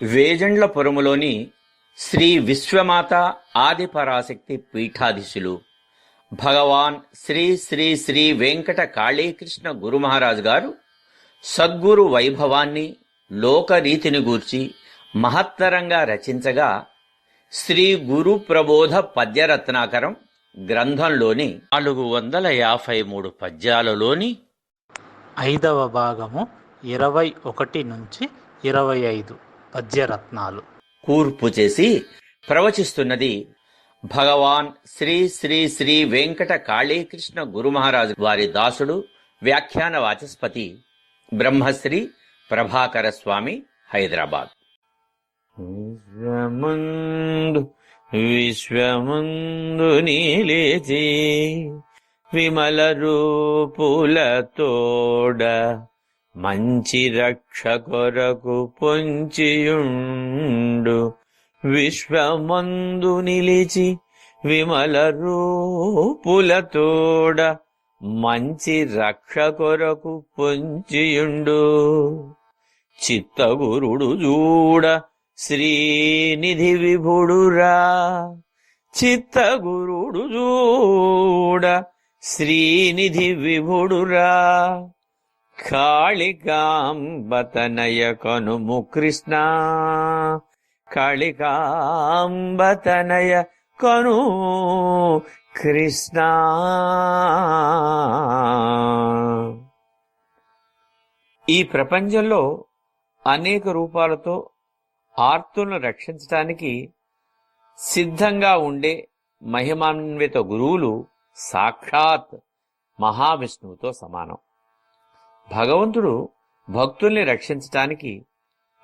వేజండ్లపురములోని శ్రీ విశ్వమాత ఆదిపరాశక్తి పీఠాధీశులు భగవాన్ శ్రీ శ్రీ శ్రీ వెంకట కాళీకృష్ణ గురుమహారాజు గారు సద్గురు వైభవాన్ని లోకరీతిని గూర్చి మహత్తరంగా రచించగా శ్రీ గురు ప్రబోధ పద్యరత్నాకరం గ్రంథంలోని నాలుగు వందల యాభై మూడు పద్యాలలోని ఐదవ భాగము ఇరవై ఒకటి నుంచి ఇరవై ఐదు. పద్యరత్నాలు. కూర్పు చేసి ప్రవచిస్తున్నది భగవాన్ శ్రీ శ్రీ శ్రీ వెంకట కాళీకృష్ణ గురు మహారాజు వారి దాసుడు వ్యాఖ్యాన వాచస్పతి బ్రహ్మశ్రీ ప్రభాకర స్వామి హైదరాబాద్. విశ్వముందు విశ్వముందు నీలేచి విమల రూపులతోడ మంచి రక్ష కొరకు పొంచియుండు. విశ్వమందు నిలిచి విమల రూపులతోడ మంచి రక్ష కొరకు పొంచియుండు. చిత్తగురుడు చూడ శ్రీనిధి విభుడురా. చిత్తగురుడు చూడ శ్రీనిధి విభుడురా. కాళికాంబతనయ కనుము కృష్ణ. కాళికాంబతనయ కను కృష్ణ. ఈ ప్రపంచంలో అనేక రూపాలతో ఆర్తులను రక్షించటానికి సిద్ధంగా ఉండే మహిమాన్విత గురువులు సాక్షాత్ మహావిష్ణువుతో సమానం. భగవంతుడు భక్తుల్ని రక్షించటానికి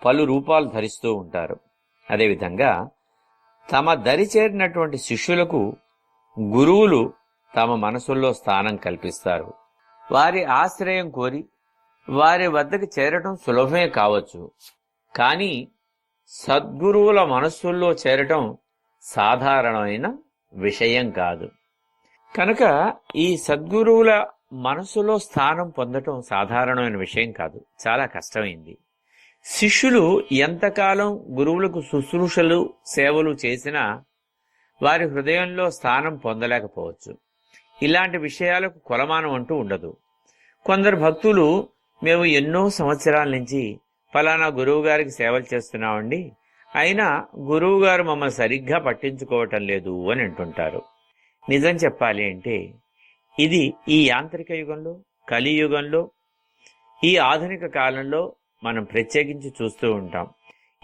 పలు రూపాలు ధరిస్తూ ఉంటారు. అదేవిధంగా తమ దరి చేరినటువంటి శిష్యులకు గురువులు తమ మనసుల్లో స్థానం కల్పిస్తారు. వారి ఆశ్రయం కోరి వారి వద్దకు చేరటం సులభమే కావచ్చు. కానీ సద్గురువుల మనస్సుల్లో చేరటం సాధారణమైన విషయం కాదు. కనుక ఈ సద్గురువుల మనసులో స్థానం పొందటం సాధారణమైన విషయం కాదు. చాలా కష్టమైంది. శిష్యులు ఎంతకాలం గురువులకు శుశ్రూషలు సేవలు చేసినా వారి హృదయంలో స్థానం పొందలేకపోవచ్చు. ఇలాంటి విషయాలకు కొలమానం అంటూ ఉండదు. కొందరు భక్తులు మేము ఎన్నో సంవత్సరాల నుంచి ఫలానా గురువు గారికి సేవలు చేస్తున్నామండి. అయినా గురువు గారు మమ్మల్ని సరిగ్గా పట్టించుకోవటం లేదు అని అంటుంటారు. నిజం చెప్పాలి అంటే ఇది ఈ యాంత్రిక యుగంలో కలియుగంలో ఈ ఆధునిక కాలంలో మనం ప్రత్యేకించి చూస్తూ ఉంటాం.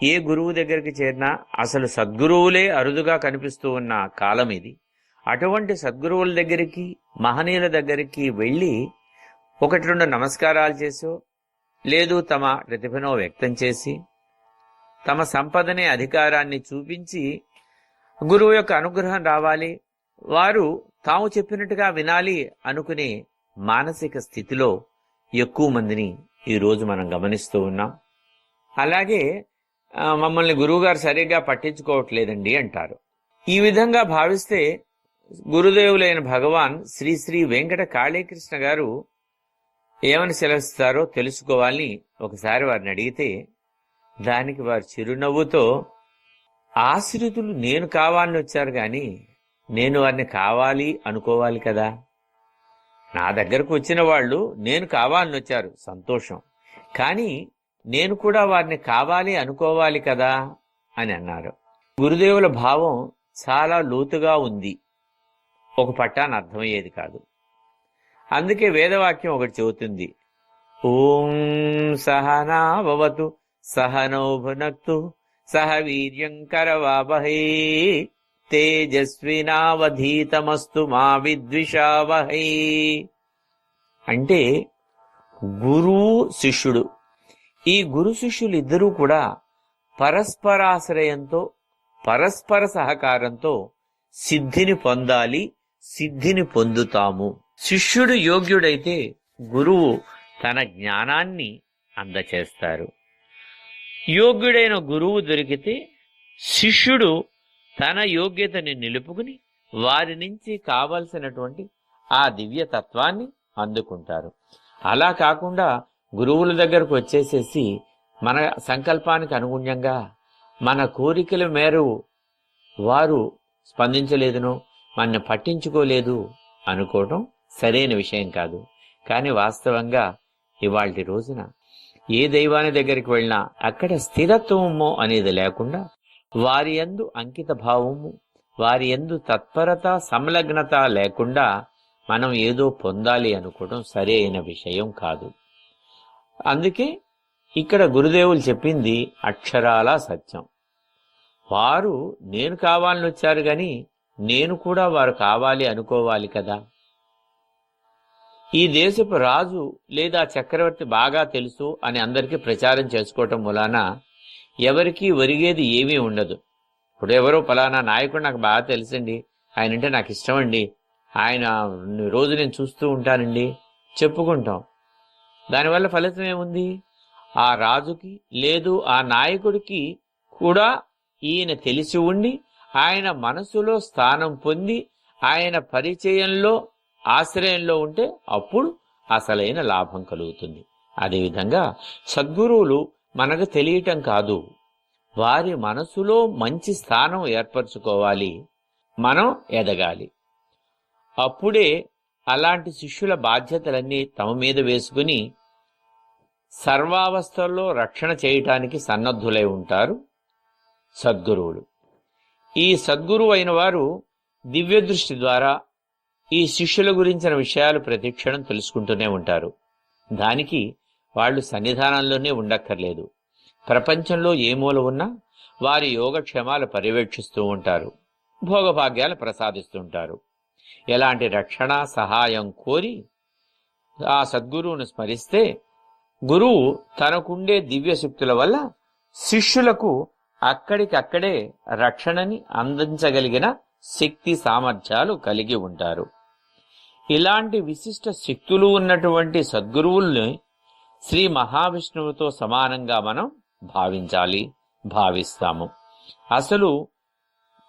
ఏ గురువు దగ్గరికి చేరినా అసలు సద్గురువులే అరుదుగా కనిపిస్తూ ఉన్న కాలం ఇది. అటువంటి సద్గురువుల దగ్గరికి మహనీయుల దగ్గరికి వెళ్ళి ఒకటి రెండు నమస్కారాలు చేసో లేదు తమ ప్రతిభనో వ్యక్తం చేసి తమ సంపదనే అధికారాన్ని చూపించి గురువు యొక్క అనుగ్రహం రావాలి. వారు తాము చెప్పినట్టుగా వినాలి అనుకునే మానసిక స్థితిలో ఎక్కువ మందిని ఈరోజు మనం గమనిస్తూ ఉన్నాం. అలాగే మమ్మల్ని గురువుగారు సరిగ్గా పట్టించుకోవట్లేదండి అంటారు. ఈ విధంగా భావిస్తే గురుదేవులైన భగవాన్ శ్రీ శ్రీ వెంకట కాళీకృష్ణ గారు ఏమని సెలవిస్తారో తెలుసుకోవాలని ఒకసారి వారిని అడిగితే దానికి వారు చిరునవ్వుతో ఆశ్రితులు నేను కావాలని వచ్చారు కానీ నేను వారిని కావాలి అనుకోవాలి కదా? నా దగ్గరకు వచ్చిన వాళ్ళు నేను కావాలని వచ్చారు సంతోషం. కానీ నేను కూడా వారిని కావాలి అనుకోవాలి కదా? అని అన్నారు. గురుదేవుల భావం చాలా లోతుగా ఉంది. ఒక పట్టాన్ని అర్థమయ్యేది కాదు. అందుకే వేదవాక్యం ఒకటి చెబుతుంది. ఓం సహనావతు సహనౌభునక్తు సహ వీర్యం కరవాబహే తేజస్వినావధీతమస్తు మా విద్విషావహై. అంటే గురువు శిష్యుడు. ఈ గురు శిష్యులిద్దరూ కూడా పరస్పరాశ్రయంతో పరస్పర సహకారంతో సిద్ధిని పొందాలి సిద్ధిని పొందుతాము. శిష్యుడు యోగ్యుడైతే గురువు తన జ్ఞానాన్ని అందచేస్తారు. యోగ్యుడైన గురువు దొరికితే శిష్యుడు తన యోగ్యతని నిలుపుకుని వారి నుంచి కావలసినటువంటి ఆ దివ్య తత్వాన్ని అందుకుంటారు. అలా కాకుండా గురువుల దగ్గరకు వచ్చేసేసి మన సంకల్పానికి అనుగుణ్యంగా మన కోరికల మేరు వారు స్పందించలేదునో మనని పట్టించుకోలేదు అనుకోవడం సరైన విషయం కాదు. కానీ వాస్తవంగా ఇవాళ రోజున ఏ దైవాని దగ్గరికి వెళ్ళినా అక్కడ స్థిరత్వము అనేది లేకుండా వారి యందు అంకిత భావము వారి యందు తత్పరత సంలగ్నత లేకుండా మనం ఏదో పొందాలి అనుకోవడం సరైన విషయం కాదు. అందుకే ఇక్కడ గురుదేవులు చెప్పింది అక్షరాల సత్యం. వారు నేను కావాలని వచ్చారు గాని నేను కూడా వారు కావాలి అనుకోవాలి కదా. ఈ దేశపు రాజు లేదా చక్రవర్తి బాగా తెలుసు అని అందరికీ ప్రచారం చేసుకోవటం మూలాన ఎవరికీ ఒరిగేది ఏమీ ఉండదు. ఇప్పుడు ఎవరో పలానా నాయకుడు నాకు బాగా తెలుసండి. ఆయన అంటే నాకు ఇష్టం అండి ఆయన రోజు నేను చూస్తూ ఉంటానండి. చెప్పుకుంటాం. దానివల్ల ఫలితం ఏముంది? ఆ రాజుకి లేదు ఆ నాయకుడికి కూడా ఈయన తెలిసి ఉండి ఆయన మనసులో స్థానం పొంది ఆయన పరిచయంలో ఆశ్రయంలో ఉంటే అప్పుడు అసలైన లాభం కలుగుతుంది. అదేవిధంగా సద్గురువులు మనకు తెలియటం కాదు. వారి మనసులో మంచి స్థానం ఏర్పరచుకోవాలి. మనం ఎదగాలి. అప్పుడే అలాంటి శిష్యుల బాధ్యతలన్నీ తమ మీద వేసుకుని సర్వావస్థల్లో రక్షణ చేయటానికి సన్నద్ధులై ఉంటారు సద్గురువులు. ఈ సద్గురువు అయిన వారు దివ్య దృష్టి ద్వారా ఈ శిష్యుల గురించిన విషయాలు ప్రతిక్షణం తెలుసుకుంటూనే ఉంటారు. దానికి వాళ్ళు సన్నిధానంలోనే ఉండక్కర్లేదు. ప్రపంచంలో ఏ మూల ఉన్నా వారి యోగక్షేమాలు పర్యవేక్షిస్తూ ఉంటారు. భోగభాగ్యాలు ప్రసాదిస్తూ ఉంటారు. ఎలాంటి రక్షణ సహాయం కోరి ఆ సద్గురువును స్మరిస్తే గురువు తనకుండే దివ్య శక్తుల వల్ల శిష్యులకు అక్కడికక్కడే రక్షణని అందించగలిగిన శక్తి సామర్థ్యాలు కలిగి ఉంటారు. ఇలాంటి విశిష్ట శక్తులు ఉన్నటువంటి సద్గురువుల్ని శ్రీ మహావిష్ణువుతో సమానంగా మనం భావించాలి భావిస్తాము. అసలు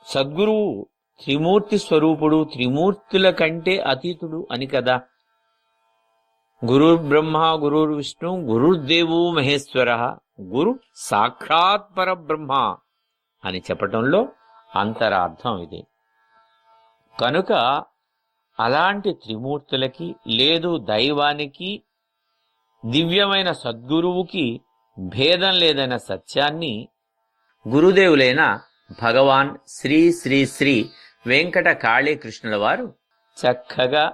సద్గురువు త్రిమూర్తి స్వరూపుడు త్రిమూర్తుల కంటే అతీతుడు అని కదా. గురు బ్రహ్మ గురుర్ విష్ణు గురుర్దేవో మహేశ్వర గురు సాక్షాత్ పరబ్రహ్మ అని చెప్పటంలో అంతరార్థం ఇది. కనుక అలాంటి త్రిమూర్తులకి లేదు దైవానికి దివ్యమైన సద్గురువుకి భేదం లేదన్న సత్యాన్ని గురుదేవులైన భగవాన్ శ్రీ శ్రీ శ్రీ వెంకట కాళీకృష్ణుల వారు చక్కగా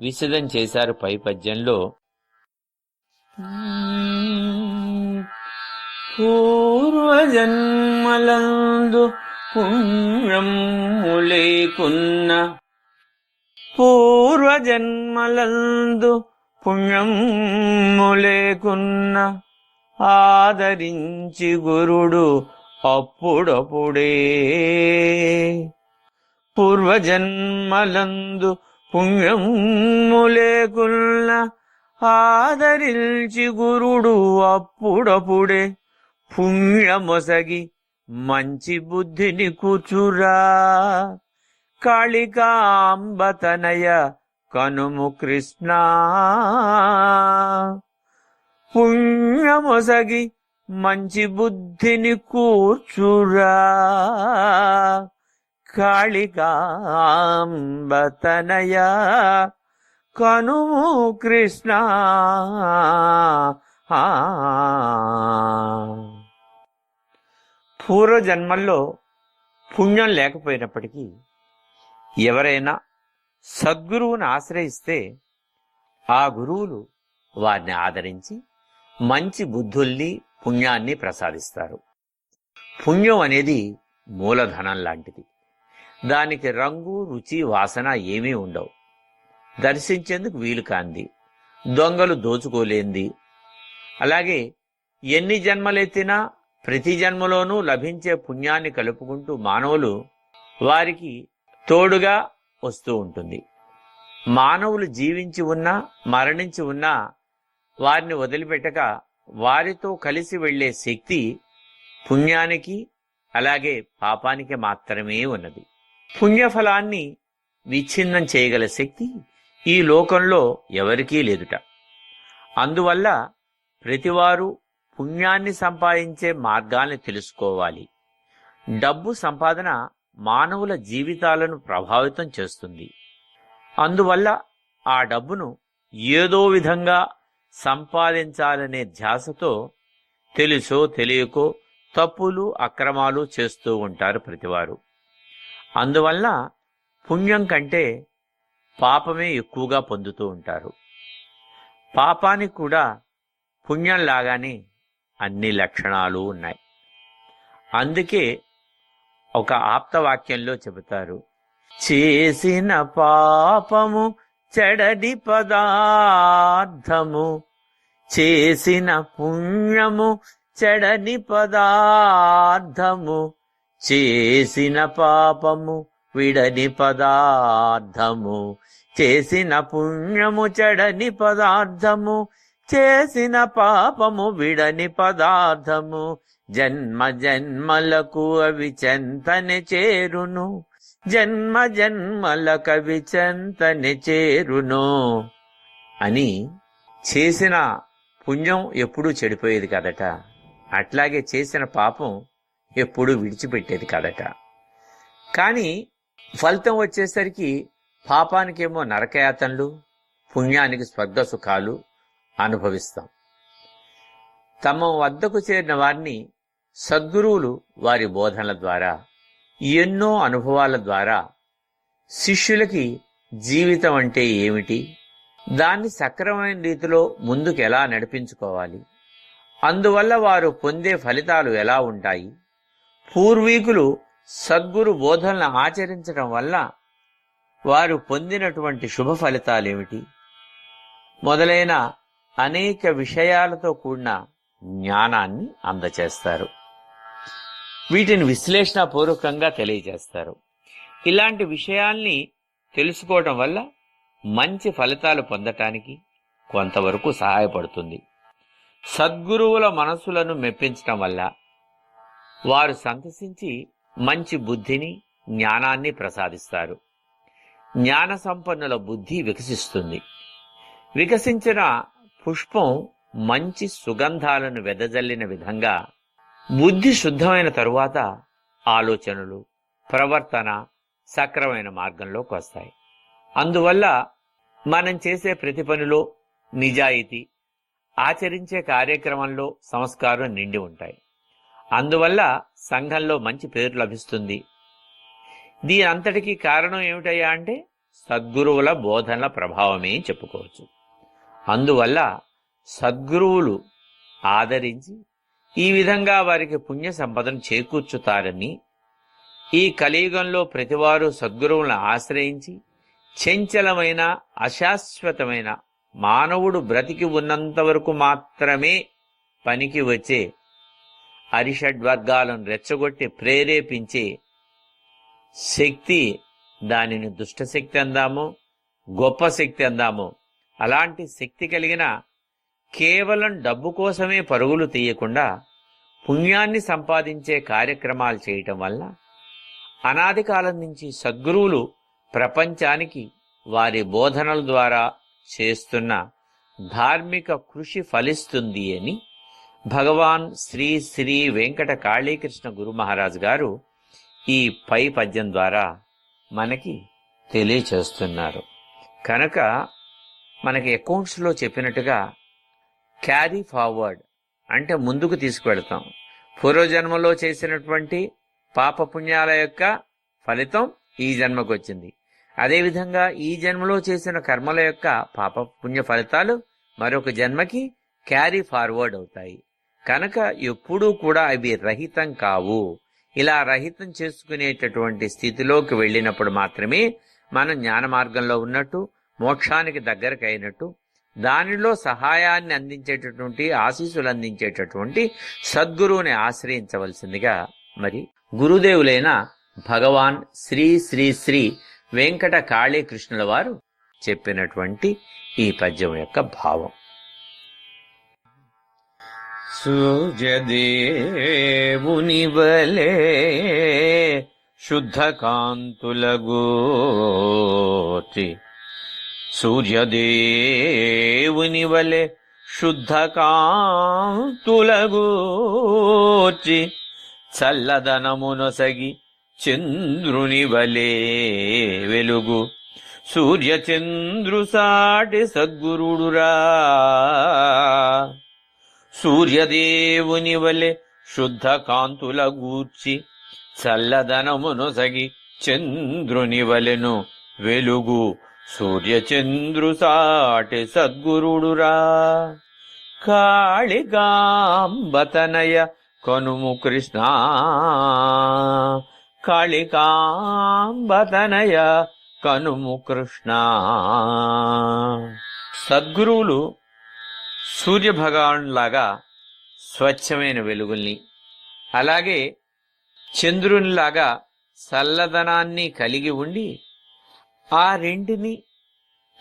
విశదం చేశారు పై పద్యంలో పూర్వజన్మలందు పుణ్యములేకున్న పూర్వజన్మలందు పుణ్యము లేకున్న ఆదరించి గురుడు అప్పుడప్పుడే. పూర్వజన్మలందు పుణ్యము లేకున్న ఆదరించి గురుడు అప్పుడప్పుడే పుణ్యమొసగి మంచి బుద్ధిని కూచురా. కాళికాంబతనయ కనుము కృష్ణ. పుణ్యమొసగి మంచి బుద్ధిని కూర్చురా. కాళికాంబతనయ కనుము కృష్ణ. ఆ. పూర్వజన్మల్లో పుణ్యం లేకపోయినప్పటికీ ఎవరైనా సద్గురువుని ఆశ్రయిస్తే ఆ గురువులు వారిని ఆదరించి మంచి బుద్ధుల్ని పుణ్యాన్ని ప్రసాదిస్తారు. పుణ్యం అనేది మూలధనం లాంటిది. దానికి రంగు రుచి వాసన ఏమీ ఉండవు. దర్శించేందుకు వీలు కాంది. దొంగలు దోచుకోలేంది. అలాగే ఎన్ని జన్మలెత్తినా ప్రతి జన్మలోనూ లభించే పుణ్యాన్ని కలుపుకుంటూ మానవులు వారికి తోడుగా వస్తూ ఉంటుంది. మానవులు జీవించి ఉన్నా మరణించి ఉన్నా వారిని వదిలిపెట్టక వారితో కలిసి వెళ్ళే శక్తి పుణ్యానికి అలాగే పాపానికి మాత్రమే ఉన్నది. పుణ్యఫలాన్ని విచ్ఛిన్నం చేయగల శక్తి ఈ లోకంలో ఎవరికీ లేదుట. అందువల్ల ప్రతివారు పుణ్యాన్ని సంపాదించే మార్గాల్ని తెలుసుకోవాలి. డబ్బు సంపాదన మానవుల జీవితాలను ప్రభావితం చేస్తుంది. అందువల్ల ఆ డబ్బును ఏదో విధంగా సంపాదించాలనే ధ్యాసతో తెలుసో తెలియకో తప్పులు అక్రమాలు చేస్తూ ఉంటారు ప్రతివారు. అందువల్ల పుణ్యం కంటే పాపమే ఎక్కువగా పొందుతూ ఉంటారు. పాపానికి కూడా పుణ్యం లాగానే అన్ని లక్షణాలు ఉన్నాయి. అందుకే ఒక ఆప్తవాక్యంలో చెబుతారు. చేసిన పాపము చెడడి పదార్థము. చేసిన పుణ్యము చెడని పదార్థము. చేసిన పాపము విడని పదార్థము. చేసిన పుణ్యము చెడని పదార్థము. చేసిన పాపము విడని పదార్థము. జన్మ జన్మలకు అవి చెంతని చేరును. జన్మ జన్మలకు అవి చెంతని చేరును. అని చేసిన పుణ్యం ఎప్పుడూ చెడిపోయేది కదట. అట్లాగే చేసిన పాపం ఎప్పుడూ విడిచిపెట్టేది కదట. కానీ ఫలితం వచ్చేసరికి పాపానికేమో నరకయాతనలు పుణ్యానికి స్వర్గ సుఖాలు అనుభవిస్తాం. తమ వద్దకు చేరిన వారిని సద్గురువులు వారి బోధనల ద్వారా ఎన్నో అనుభవాల ద్వారా శిష్యులకి జీవితం అంటే ఏమిటి? దాన్ని సక్రమమైన రీతిలో ముందుకు ఎలా నడిపించుకోవాలి? అందువల్ల వారు పొందే ఫలితాలు ఎలా ఉంటాయి? పూర్వీకులు సద్గురు బోధనలు ఆచరించడం వల్ల వారు పొందినటువంటి శుభ ఫలితాలేమిటి మొదలైన అనేక విషయాలతో కూడిన జ్ఞానాన్ని అందచేస్తారు. వీటిని విశ్లేషణపూర్వకంగా తెలియజేస్తారు. ఇలాంటి విషయాల్ని తెలుసుకోవటం వల్ల మంచి ఫలితాలు పొందటానికి కొంతవరకు సహాయపడుతుంది. సద్గురువుల మనసులను మెప్పించటం వల్ల వారు సంతసించి మంచి బుద్ధిని జ్ఞానాన్ని ప్రసాదిస్తారు. జ్ఞాన సంపన్నుల బుద్ధి వికసిస్తుంది. వికసించిన పుష్పం మంచి సుగంధాలను వెదజల్లిన విధంగా బుద్ధి శుద్ధమైన తరువాత ఆలోచనలు ప్రవర్తన సక్రమైన మార్గంలోకి వస్తాయి. అందువల్ల మనం చేసే ప్రతి పనిలో నిజాయితీ ఆచరించే కార్యక్రమంలో సంస్కారం నిండి ఉంటాయి. అందువల్ల సంఘంలో మంచి పేరు లభిస్తుంది. దీని అంతటికీ కారణం ఏమిటయ్యా అంటే సద్గురువుల బోధనల ప్రభావమే చెప్పుకోవచ్చు. అందువల్ల సద్గురువులు ఆదరించి ఈ విధంగా వారికి పుణ్య సంపదను చేకూర్చుతారని ఈ కలియుగంలో ప్రతివారు సద్గురువులను ఆశ్రయించి చంచలమైన అశాశ్వతమైన మానవుడు బ్రతికి ఉన్నంత వరకు మాత్రమే పనికి వచ్చే అరిషడ్వర్గాలను రెచ్చగొట్టి ప్రేరేపించే శక్తి దానిని దుష్టశక్తి అందాము గొప్ప శక్తి అందాము. అలాంటి శక్తి కలిగిన కేవలం డబ్బు కోసమే పరుగులు తీయకుండా పుణ్యాన్ని సంపాదించే కార్యక్రమాలు చేయటం వల్ల అనాది కాలం నుంచి సద్గురువులు ప్రపంచానికి వారి బోధనల ద్వారా చేస్తున్న ధార్మిక కృషి ఫలిస్తుంది అని భగవాన్ శ్రీ శ్రీ వెంకట కాళీకృష్ణ గురు మహారాజ్ గారు ఈ పై పద్యం ద్వారా మనకి తెలియచేస్తున్నారు. కనుక మనకి అకౌంట్స్లో చెప్పినట్టుగా క్యారీ ఫార్వర్డ్ అంటే ముందుకు తీసుకువెళ్తాం. పూర్వజన్మలో చేసినటువంటి పాపపుణ్యాల యొక్క ఫలితం ఈ జన్మకు వచ్చింది అదేవిధంగా ఈ జన్మలో చేసిన కర్మల యొక్క పాప పుణ్య ఫలితాలు మరొక జన్మకి క్యారీ ఫార్వర్డ్ అవుతాయి. కనుక ఎప్పుడూ కూడా అవి రహితం కావు. ఇలా రహితం చేసుకునేటటువంటి స్థితిలోకి వెళ్ళినప్పుడు మాత్రమే మనం జ్ఞాన మార్గంలో ఉన్నట్టు మోక్షానికి దగ్గరకు అయినట్టు దానిలో సహాయాన్ని అందించేటటువంటి ఆశీస్సులు అందించేటటువంటి సద్గురువుని ఆశ్రయించవలసిందిగా మరి గురుదేవులైన భగవాన్ శ్రీ శ్రీ శ్రీ వెంకట కాళీకృష్ణుల వారు చెప్పినటువంటి ఈ పద్యం యొక్క భావం. సూర్యదేవుని వలే శుద్ధ కాంతుల గోచి సూర్యదేవుని వలె శుద్ధ కాంతుల గూర్చి చల్లదనమునొసగి చంద్రుని వలే వెలుగు. సూర్యచంద్రు సాటి సద్గురుడురా. సూర్యదేవుని వలె శుద్ధ కాంతుల గూర్చి చల్లదనమునొసగి చంద్రుని వలెను వెలుగు. సూర్యచంద్రు సాటి సద్గురుడురా. కాళికాంబతనయ కనుము కృష్ణ. కాళికాంబతనయ కనుము కృష్ణ. సద్గురువులు సూర్య స్వచ్ఛమైన వెలుగుల్ని అలాగే చంద్రునిలాగా చల్లదనాన్ని కలిగి ఉండి ఆ రెంటిని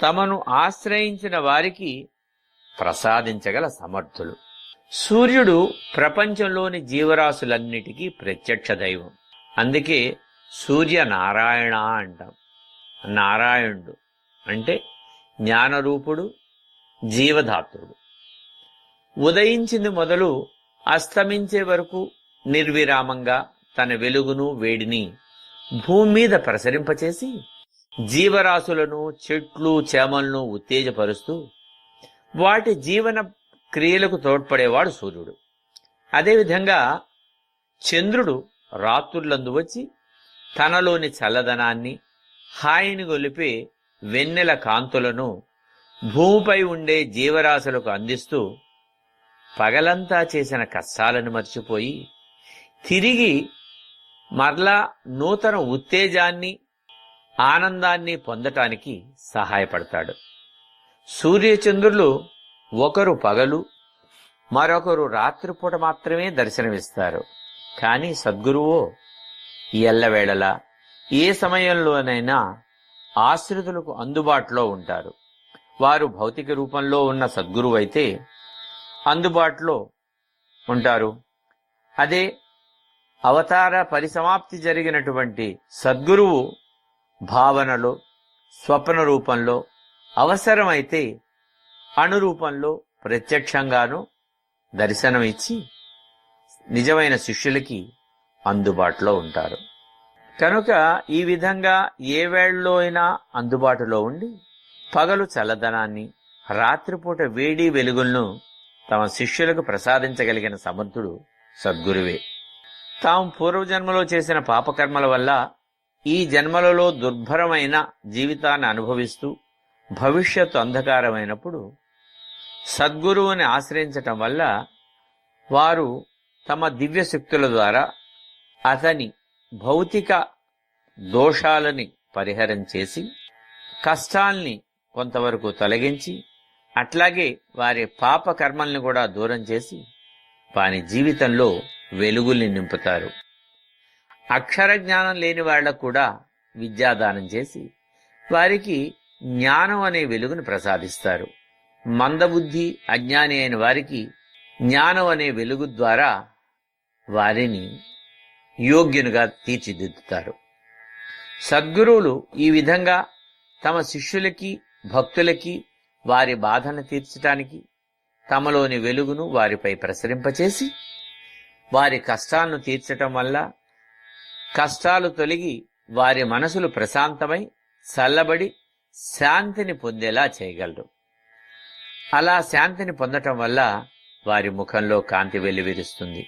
తమను ఆశ్రయించిన వారికి ప్రసాదించగల సమర్థులు. సూర్యుడు ప్రపంచంలోని జీవరాశులన్నిటికీ ప్రత్యక్ష దైవం. అందుకే సూర్య నారాయణ అంటాం. నారాయణుడు అంటే జ్ఞానరూపుడు జీవధాత్రుడు ఉదయించింది మొదలు అస్తమించే వరకు నిర్విరామంగా తన వెలుగును వేడిని భూమి మీద ప్రసరింపచేసి జీవరాశులను చెట్లు చేమలను ఉత్తేజపరుస్తూ వాటి జీవన క్రియలకు తోడ్పడేవాడు సూర్యుడు. అదేవిధంగా చంద్రుడు రాత్రులందు వచ్చి తనలోని చల్లదనాన్ని హాయిని గొలిపి వెన్నెల కాంతులను భూమిపై ఉండే జీవరాశులకు అందిస్తూ పగలంతా చేసిన కష్టాలను మర్చిపోయి తిరిగి మరలా నూతన ఉత్తేజాన్ని ఆనందాన్ని పొందటానికి సహాయపడతాడు. సూర్యచంద్రులు ఒకరు పగలు మరొకరు రాత్రిపూట మాత్రమే దర్శనమిస్తారు. కానీ సద్గురువు ఎల్లవేళలా ఏ సమయంలోనైనా ఆశ్రితులకు అందుబాటులో ఉంటారు. వారు భౌతిక రూపంలో ఉన్న సద్గురువు అయితే అందుబాటులో ఉంటారు. అదే అవతార పరిసమాప్తి జరిగినటువంటి సద్గురువు భావనలో స్వప్న రూపంలో అవసరమైతే అణురూపంలో ప్రత్యక్షంగాను దర్శనమిచ్చి నిజమైన శిష్యులకి అందుబాటులో ఉంటారు. కనుక ఈ విధంగా ఏ వేళలో అయినా అందుబాటులో ఉండి పగలు చల్లదనాన్ని రాత్రిపూట వేడి వెలుగులను తమ శిష్యులకు ప్రసాదించగలిగిన సమర్థుడు సద్గురువే. తాము పూర్వజన్మలో చేసిన పాపకర్మల వల్ల ఈ జన్మలలో దుర్భరమైన జీవితాన్ని అనుభవిస్తూ భవిష్యత్తు అంధకారమైనప్పుడు సద్గురువుని ఆశ్రయించటం వల్ల వారు తమ దివ్య శక్తుల ద్వారా అతని భౌతిక దోషాలని పరిహారం చేసి కష్టాల్ని కొంతవరకు తొలగించి అట్లాగే వారి పాప కర్మల్ని కూడా దూరం చేసి వారి జీవితంలో వెలుగుల్ని నింపుతారు. అక్షర జ్ఞానం లేని వాళ్ళకు కూడా విద్యాదానం చేసి వారికి జ్ఞానం అనే వెలుగును ప్రసాదిస్తారు. మందబుద్ధి అజ్ఞాని అయిన వారికి జ్ఞానం అనే వెలుగు ద్వారా వారిని యోగ్యునిగా తీర్చిదిద్దుతారు. సద్గురువులు ఈ విధంగా తమ శిష్యులకి భక్తులకి వారి బాధను తీర్చటానికి తమలోని వెలుగును వారిపై ప్రసరింపచేసి వారి కష్టాలను తీర్చటం వల్ల కష్టాలు తొలగి వారి మనసులు ప్రశాంతమై చల్లబడి శాంతిని పొందేలా చేయగలరు. అలా శాంతిని పొందటం వల్ల వారి ముఖంలో కాంతి వెల్లివిరుస్తుంది.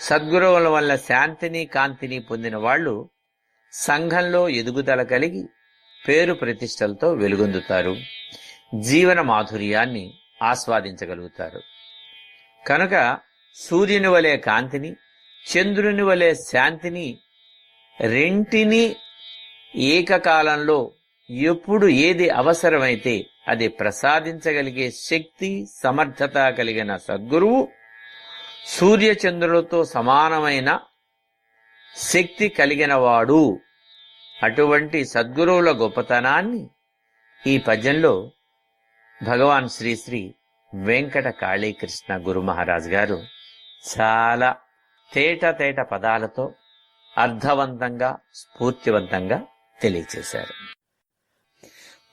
సద్గురువుల వల్ల శాంతిని కాంతిని పొందిన వాళ్ళు సంఘంలో ఎదుగుదల కలిగి పేరు ప్రతిష్టలతో వెలుగొందుతారు. జీవన మాధుర్యాన్ని ఆస్వాదించగలుగుతారు. కనుక సూర్యుని వలె కాంతిని చంద్రుని వలె శాంతిని రెంటిని ఏకకాలంలో ఎప్పుడు ఏది అవసరమైతే అది ప్రసాదించగలిగే శక్తి సమర్థత కలిగిన సద్గురువు సూర్యచంద్రులతో సమానమైన శక్తి కలిగిన వాడు. అటువంటి సద్గురువుల గొప్పతనాన్ని ఈ పద్యంలో భగవాన్ శ్రీశ్రీ వెంకట కాళీకృష్ణ గురు మహారాజ్ గారు చాలా తేట తేట పదాలతో అర్థవంతంగా స్ఫూర్తివంతంగా తెలియచేశారు.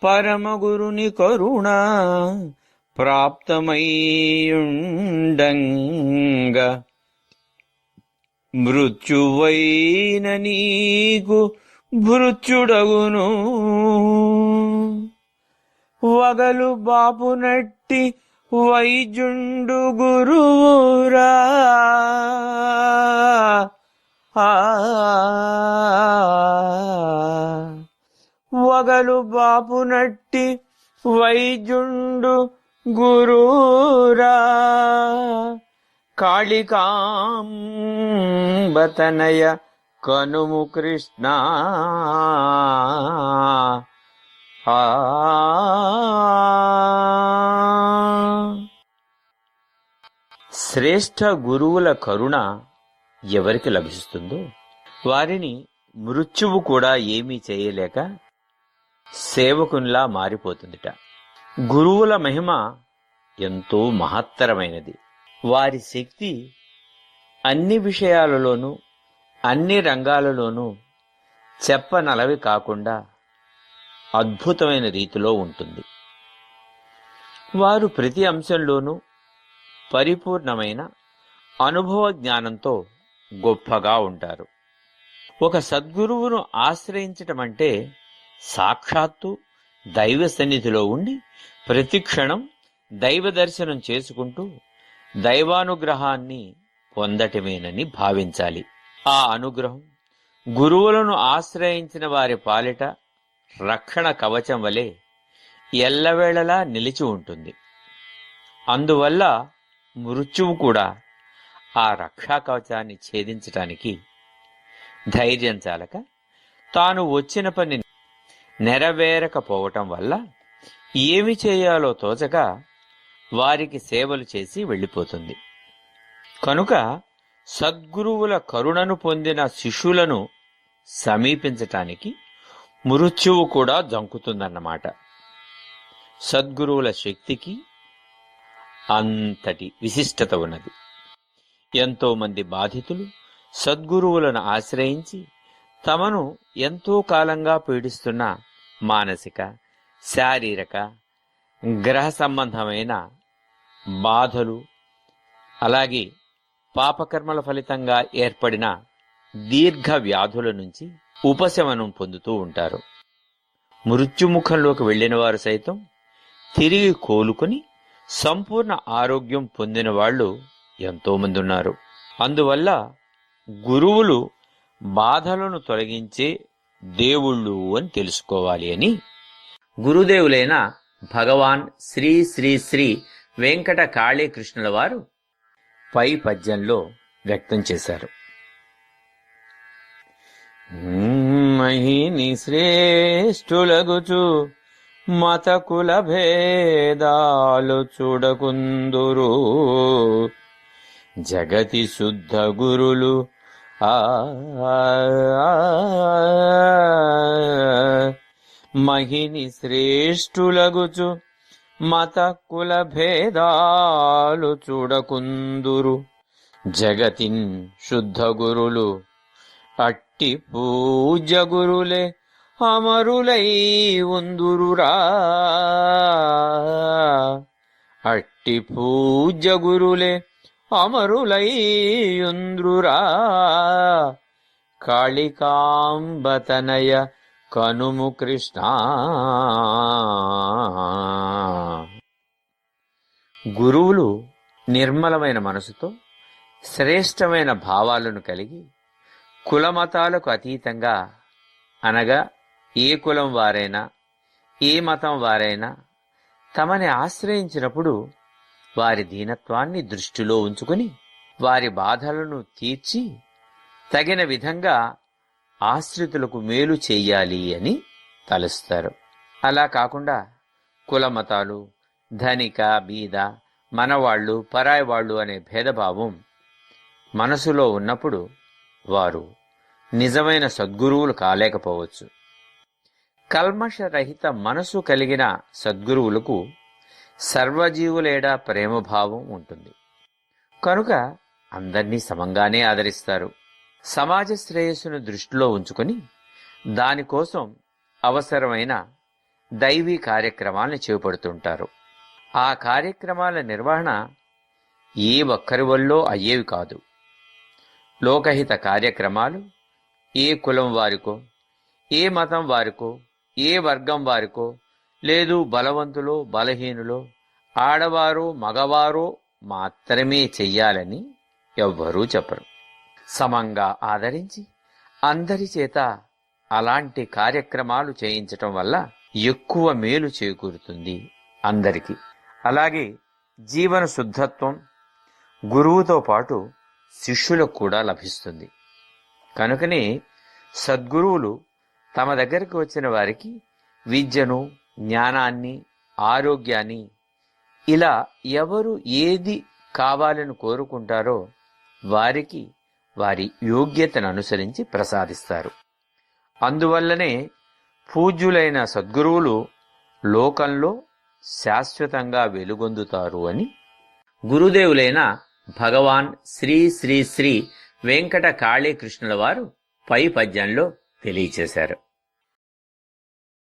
పరమగురుని కరుణ ప్రాప్తమయ్యుండంగా. మృత్యువైన నీకు భృత్యుడగును. వగలు బాపునట్టి వైజుండు గురువురా. ఆ వగలు బాపునట్టి వైజుండు గురూరా. కాళికాంబతనయ కనుము కృష్ణ. ఆ. శ్రేష్ఠ గురువుల కరుణ ఎవరికి లభిస్తుందో? వారిని మృత్యువు కూడా ఏమీ చేయలేక సేవకునిలా మారిపోతుందిట. గురువుల మహిమ ఎంతో మహత్తరమైనది. వారి శక్తి అన్ని విషయాలలోనూ అన్ని రంగాలలోనూ చెప్పనలవి కాకుండా అద్భుతమైన రీతిలో ఉంటుంది. వారు ప్రతి అంశంలోనూ పరిపూర్ణమైన అనుభవ జ్ఞానంతో గొప్పగా ఉంటారు. ఒక సద్గురువును ఆశ్రయించటం అంటే సాక్షాత్తు దైవ సన్నిధిలో ఉండి ప్రతిక్షణం దైవ దర్శనం చేసుకుంటూ దైవానుగ్రహాన్ని పొందటమేనని భావించాలి. ఆ అనుగ్రహం గురువులను ఆశ్రయించిన వారి పాలిట రక్షణ కవచం వలె ఎల్లవేళలా నిలిచి ఉంటుంది. అందువల్ల మృత్యువు కూడా ఆ రక్షా కవచాన్ని ఛేదించటానికి ధైర్యం చాలక తాను వచ్చిన పని నెరవేరకపోవటం వల్ల ఏమి చేయాలో తోచక వారికి సేవలు చేసి వెళ్ళిపోతుంది. కనుక సద్గురువుల కరుణను పొందిన శిష్యులను సమీపించటానికి మృత్యువు కూడా జంకుతుందన్నమాట. సద్గురువుల శక్తికి అంతటి విశిష్టత ఉన్నది. ఎంతో మంది బాధితులు సద్గురువులను ఆశ్రయించి తమను ఎంతో కాలంగా పీడిస్తున్న మానసిక శారీరక గ్రహ సంబంధమైన బాధలు అలాగే పాపకర్మల ఫలితంగా ఏర్పడిన దీర్ఘ వ్యాధుల నుంచి ఉపశమనం పొందుతూ ఉంటారు. మృత్యుముఖంలోకి వెళ్ళిన వారు సైతం తిరిగి కోలుకొని సంపూర్ణ ఆరోగ్యం పొందిన వాళ్ళు ఎంతోమంది ఉన్నారు. అందువల్ల గురువులు బాధలను తొలగించే దేవుళ్ళు అని తెలుసుకోవాలి అని గురుదేవులైన భగవాన్ శ్రీ శ్రీ శ్రీ వెంకట కాళీకృష్ణుల వారు పై పద్యంలో వ్యక్తం చేశారు. మహిని శ్రేష్ఠులగుచు మత కుల భేదాలు చూడకుందురు. జగతి శుద్ధ గురులు. ఆ మహిని శ్రేష్ఠులగుచు మత కుల భేదాలు చూడకుందురు. జగతిన్ శుద్ధ గురులు అట్టి పూజ గురులే అమరులై ఉందురురా. అట్టి పూజ గురులే అమరులైయుంద్రురా. కాళికాంబతనయ కనుము కృష్ణ. గురువులు నిర్మలమైన మనసుతో శ్రేష్టమైన భావాలను కలిగి కులమతాలకు అతీతంగా అనగా ఏ కులం వారైనా ఏ మతం వారైనా తమని ఆశ్రయించినప్పుడు వారి దీనత్వాన్ని దృష్టిలో ఉంచుకుని వారి బాధలను తీర్చి తగిన విధంగా ఆశ్రితులకు మేలు చేయాలి అని తలుస్తారు. అలా కాకుండా కులమతాలు ధనిక బీద మనవాళ్ళు పరాయి వాళ్ళు అనే భేదభావం మనసులో ఉన్నప్పుడు వారు నిజమైన సద్గురువులు కాలేకపోవచ్చు. కల్మషరహిత మనసు కలిగిన సద్గురువులకు సర్వజీవులేడా ప్రేమభావం ఉంటుంది. కనుక అందరినీ సమంగానే ఆదరిస్తారు. సమాజ శ్రేయస్సును దృష్టిలో ఉంచుకొని దానికోసం అవసరమైన దైవీ కార్యక్రమాలను చేపడుతుంటారు. ఆ కార్యక్రమాల నిర్వహణ ఏ ఒక్కరి వల్లో అయ్యేవి కాదు. లోకహిత కార్యక్రమాలు ఏ కులం వారికో ఏ మతం వారికో ఏ వర్గం వారికో లేదు బలవంతులో బలహీనులో ఆడవారో మగవారో మాత్రమే చెయ్యాలని ఎవ్వరూ చెప్పరు. సమంగా ఆదరించి అందరి చేత అలాంటి కార్యక్రమాలు చేయించటం వల్ల ఎక్కువ మేలు చేకూరుతుంది అందరికీ. అలాగే జీవన శుద్ధత్వం గురువుతో పాటు శిష్యులకు కూడా లభిస్తుంది. కనుకనే సద్గురువులు తమ దగ్గరికి వచ్చిన వారికి విద్యను జ్ఞానాన్ని ఆరోగ్యాన్ని ఇలా ఎవరు ఏది కావాలని కోరుకుంటారో వారికి వారి యోగ్యతను అనుసరించి ప్రసాదిస్తారు. అందువల్లనే పూజ్యులైన సద్గురువులు లోకంలో శాశ్వతంగా వెలుగొందుతారు అని గురుదేవులైన భగవాన్ శ్రీ శ్రీ శ్రీ వెంకట కాళీకృష్ణుల వారు పై పద్యంలో తెలియచేశారు.